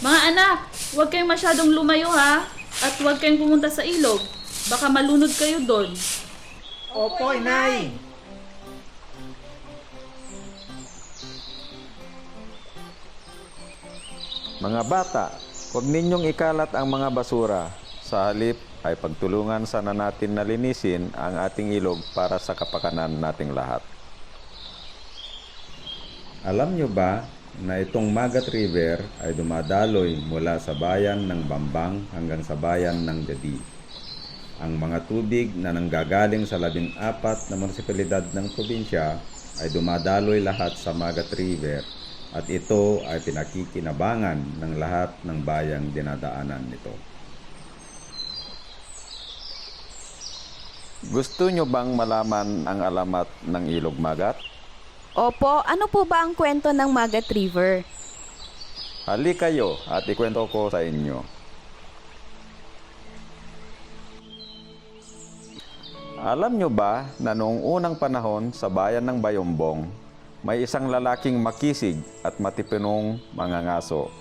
Mga anak, huwag kayong masyadong lumayo ha. At huwag kayong pumunta sa ilog. Baka malunod kayo doon. Opo, inay. Mga bata, huwag ninyong ikalat ang mga basura. Sa halip ay pagtulungan sana natin na linisin ang ating ilog para sa kapakanan nating lahat. Alam nyo ba na itong Magat River ay dumadaloy mula sa bayan ng Bambang hanggang sa bayan ng Gadi. Ang mga tubig na nanggagaling sa labing apat na munisipalidad ng probinsya ay dumadaloy lahat sa Magat River at ito ay pinakikinabangan ng lahat ng bayang dinadaanan nito. Gusto nyo bang malaman ang alamat ng Ilog Magat? Opo, ano po ba ang kwento ng Magat River? Hali kayo at ikwento ko sa inyo. Alam nyo ba na noong unang panahon sa bayan ng Bayombong, may isang lalaking makisig at matipinong mangangaso.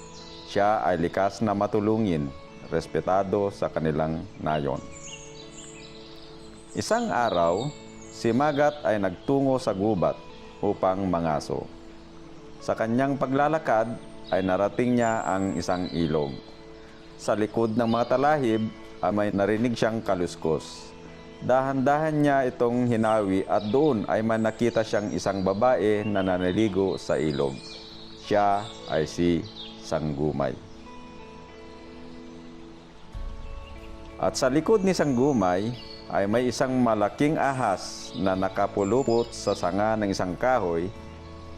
Siya ay likas na matulungin, respetado sa kanilang nayon. Isang araw, si Magat ay nagtungo sa gubat upang mangaso. Sa kanyang paglalakad ay narating niya ang isang ilog. Sa likod ng mga talahib ay may narinig siyang kaluskos. Dahan-dahan niya itong hinawi at doon ay may nakita siyang isang babae na nanaligo sa ilog. Siya ay si Sanggumay. At sa likod ni Sanggumay ay may isang malaking ahas na nakapulupot sa sanga ng isang kahoy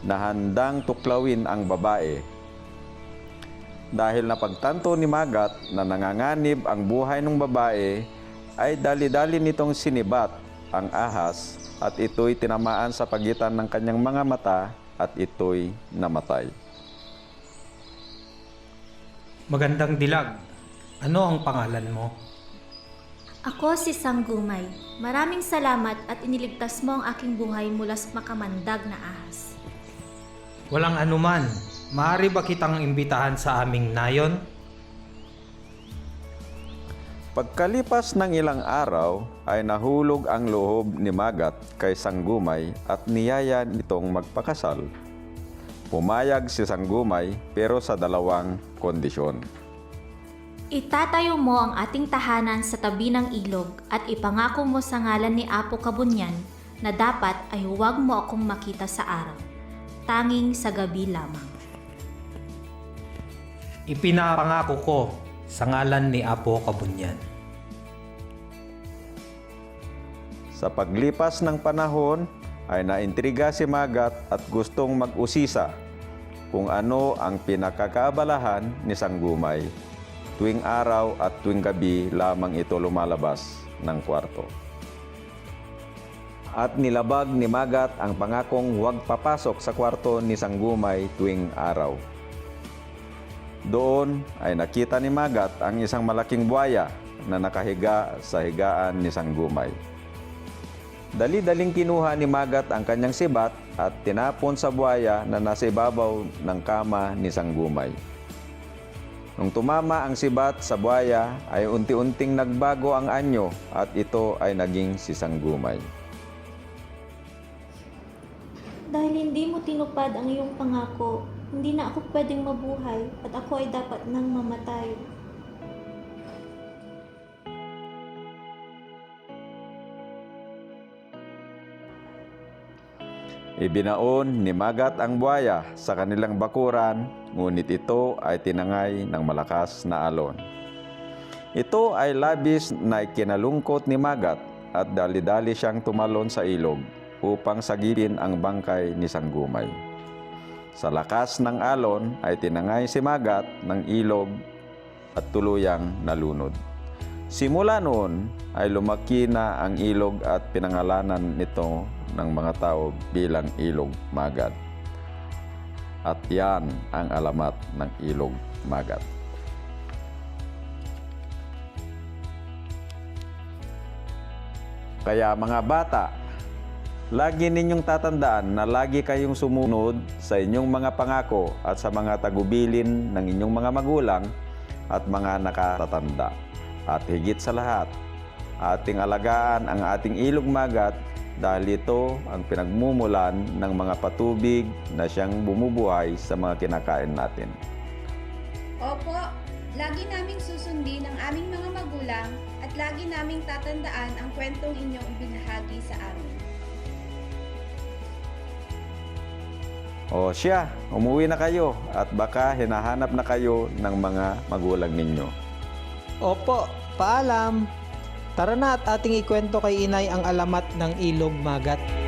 na handang tuklawin ang babae. Dahil napagtanto ni Magat na nanganganib ang buhay ng babae, ay dali-dali nitong sinibat ang ahas at ito'y tinamaan sa pagitan ng kanyang mga mata at ito'y namatay. Magandang dilag. Ano ang pangalan mo? Ako si Sanggumay. Maraming salamat at iniligtas mo ang aking buhay mula sa makamandag na ahas. Walang anuman. Maaari ba kitang imbitahan sa aming nayon? Pagkalipas ng ilang araw ay nahulog ang loob ni Magat kay Sanggumay at niyaya nitong magpakasal. Pumayag si Sanggumay pero sa dalawang kondisyon. Itatayo mo ang ating tahanan sa tabi ng ilog at ipangako mo sa ngalan ni Apo Kabunyan na dapat ay huwag mo akong makita sa araw. Tanging sa gabi lamang. Ipinapangako ko sa ngalan ni Apo Kabunyan. Sa paglipas ng panahon ay naintriga si Magat at gustong mag-usisa kung ano ang pinakakaabalahan ni Sanggumay. Tuwing araw at tuwing gabi lamang ito lumalabas ng kwarto. At nilabag ni Magat ang pangakong huwag papasok sa kwarto ni Sanggumay tuwing araw. Doon ay nakita ni Magat ang isang malaking buhaya na nakahiga sa higaan ni Sanggumay. Dali-daling kinuha ni Magat ang kanyang sibat at tinapon sa buhaya na nasa ibabaw ng kama ni Sanggumay. Nung tumama ang sibat sa buhaya ay unti-unting nagbago ang anyo at ito ay naging si Sanggumay. Dahil hindi mo tinupad ang iyong pangako, hindi na ako pwedeng mabuhay at ako ay dapat nang mamatay. Ibinaon ni Magat ang buhaya sa kanilang bakuran, ngunit ito ay tinangay ng malakas na alon. Ito ay labis na ikinalungkot ni Magat at dali-dali siyang tumalon sa ilog upang sagipin ang bangkay ni Sanggumay. Sa lakas ng alon ay tinangay si Magat ng ilog at tuluyang nalunod. Simula noon ay lumaki na ang ilog at pinangalanan nito ng mga tao bilang ilog Magat. At yan ang alamat ng ilog Magat. Kaya mga bata, Lagi ninyong tatandaan na lagi kayong sumunod sa inyong mga pangako at sa mga tagubilin ng inyong mga magulang at mga nakatatanda. At higit sa lahat, ating alagaan ang ating ilog magat dahil ito ang pinagmumulan ng mga patubig na siyang bumubuhay sa mga kinakain natin. Opo, lagi naming susundin ang aming mga magulang at lagi naming tatandaan ang kwentong inyong ibinahagi sa amin. O siya, umuwi na kayo at baka hinahanap na kayo ng mga magulang ninyo. Opo, paalam. Tara na at ating ikwento kay inay ang alamat ng ilog magat.